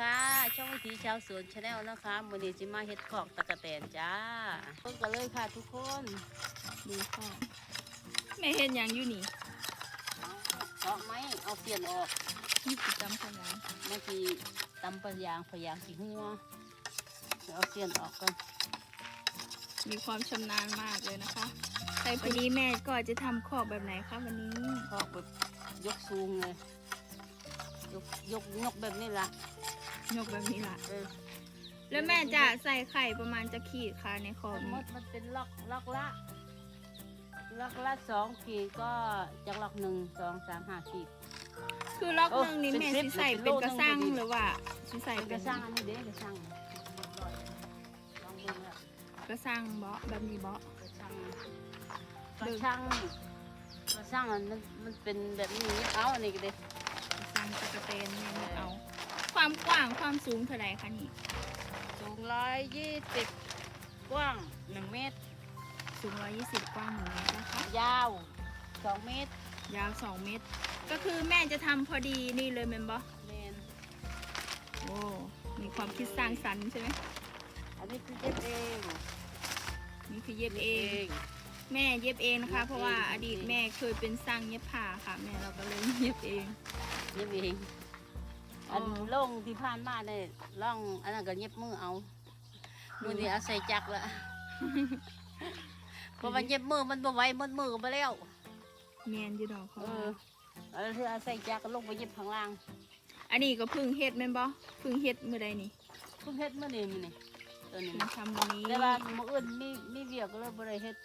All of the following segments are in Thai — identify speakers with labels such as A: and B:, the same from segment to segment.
A: ค่ะ ช่องวิถีชาวสวนชาแนลนะคะวันนี้จิมาเฮ็ดของตะกะแตนจ้าเพิ่งกันเลยค่ะทุกคน
B: ดูค่ะแม่เห็นอย่างอยู่นี่
A: เอาออกไหมเอาเปลี่ยนออก
B: นี่กิจกรรมพยาน
A: เมื่อกี้ตำปะยางปะยางสีหัวเดี๋ยวเอาเปลี่ยนออกก่อน
B: มีความชำนาญมากเลยนะคะใครวันนี้แม่ก็จะทำขอบแบบไหนคะวันนี้
A: พอกแบบยกสูงเลยยกยกยกแบบนี้ละ
B: ยกแบบนี้ล่ะ
A: เออ
B: แล้วแม่จะใส่ไข่ประมาณจะขีดค่ะในขอบ
A: ทั้งหม
B: นี้
A: ดมันเป็นล็อกล็อกละล็อกละสองขีดก็จากล็อกหนึ่งสองสามห้าขีด
B: คือล็อก
A: โอ้
B: หนึงนี่
A: เป็น
B: แม่
A: สิ
B: สิ
A: บ
B: ใส่
A: เป็น
B: เป็น
A: โล
B: กระสัง
A: หนึ่งพอดี
B: หรือว่าสิใส่
A: เป็นก
B: เป็
A: ระ
B: น
A: ช่างอันนี้เด้กระช่างลองดูละ
B: กระสังเบาะแบบนี้เบาะ
A: กระช่างกระช่างกระช่างมันมันมันเป็นแบบนี้เอาอันนี้ก็ได้
B: กระสังตะกะเตนแม่ไม่เอา ความกว้างความสูงเท่าไหร่คะนี่
A: สูงร้อยยี่สิบกว้างหนึ่งเมตร
B: สูง 120 กว้างหนึ่งเมตรนะคะ
A: ยาวสองเมตร
B: ยาว 2 เมตร ก็คือแม่จะทำพอดีนี่เลยแมนบอ
A: เมน
B: โอ้มีความคิดสร้างสรรค์ใช่ไหม
A: อันนี้คือเย็บเอง
B: นี่คือเย็บเอง แม่เย็บเองนะคะ เพราะว่าอดีตแม่เคยเป็นสร้างเย็บผ้าค่ะ แม่เราก็เลยเย็บเอง
A: เย็บเอง
B: อ๋ออั
A: อันล่งที่ผ่านมาเนี่ยล่องอันนั้นก็เย็บมือเอามือนี้เอาใส่จักรละเพราะว่าเย็บมือมันบ่ไหวหมดมือไปแล้ว
B: แมนอยู่ดอก
A: เอ
B: เขา
A: อแล้วที่เอาใส่จักรก็ลงไปเย็บข้างล่าง
B: อันนี้ก็เพึ่งเฮ็ดแม่นบอเพึ่งเฮ็ดเมื่อใดนี่
A: เพิ่งเฮ็ดเมื่อนี้มื้อนี่ตัวนี้
B: เพิ่ง
A: นะ
B: ทำวันนี้
A: แต่ว่ามื้ออื่นมีมีเวียกก็เลยบ่ได้เฮ็ด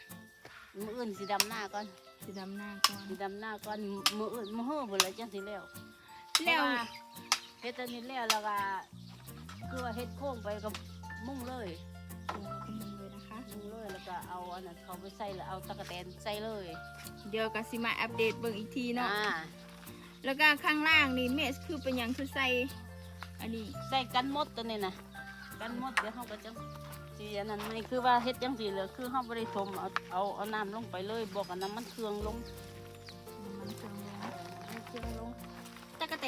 A: มื้ออื่นสิดำหน้าก่อน
B: สิดำหน้าก่อน
A: สิดำหน้าก่อนมื้ออื่นมื้อฮื้อพุ่นละจังสิแล้ว
B: แล้ว
A: เพราะาเฮ็ดอันนี้แล้วแล้วก็คือว่าเฮ็ดโค้งไปกับมุ่งเลย
B: โอ้คุณลุงเลยนะคะ
A: มุ่งเลยแล้วก็เอาอันนั้นเขาไปใส่แล้วเอาตะกะแตนใส่เลย
B: เดี๋ยวก็สิมาอัปเดตเบิ่งอีกทีเนาะ
A: อ่า
B: แล้วก็ข้างล่างนี่แม่คือเป็นหยังคือใส่อันนี้
A: ใส่กันหมดตัวนี้นะกันหมดเดี๋ยวเฮาก็จังสิอันนั้นไม่คือว่าเฮ็ดจังซี่เลยคือเฮาบ่ได้ถมเอาเอาเอาน้ำลงไปเลยบอกอันน้ำมันเครื่องลง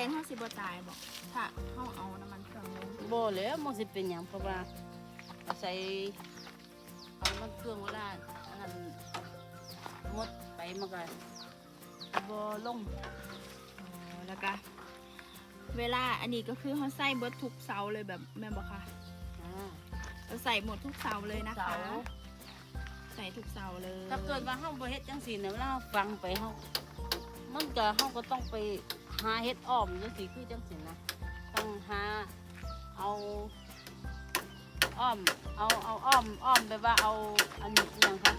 B: นเฮาสิบ่ตายบ่ถ้าเฮาเอาน้ำมันเครื่องลง
A: บ่แล้วมันสิเป็นหยังเพราะว่าเอาใส่เอามันเครื่องเวลาอันนั้นหมดไปมันก็บ่ลง
B: อ๋อแล้วก็เวลาอันนี้ก็คือเขาใส่เบิดทุกเสาเลยแบบแม่นบอกค่ะ
A: อ่า
B: เราใส่หมดทุกเสาเลยนะคะ
A: เสา
B: ใส่ทุกเสาเลย
A: ถ้าเกิดว่าเฮาบ่เฮ็ดจังซี่เนี่ยเวลาเราฟังไปเฮามันก็เฮาก็ต้องไป หาเฮ็ดอ้อมจังซี่คือจังซี่นะต้องหาเอาอ้อมเอาเอาอ้อมอ้อมแบบว่าเอาอันนี้อหยังครับ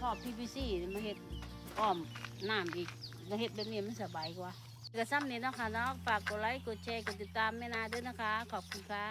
A: ท่อ PVC นี่มาเฮ็ดอ้อมน้ำอีกแล้วเฮ็ดแบบนี้มันสบายกว่าก็ซ้ำนี้นะคะเนาะฝากกดไลค์กดแชร์กดติดตามแม่นาด้วยนะคะ ขอบคุณค่ะ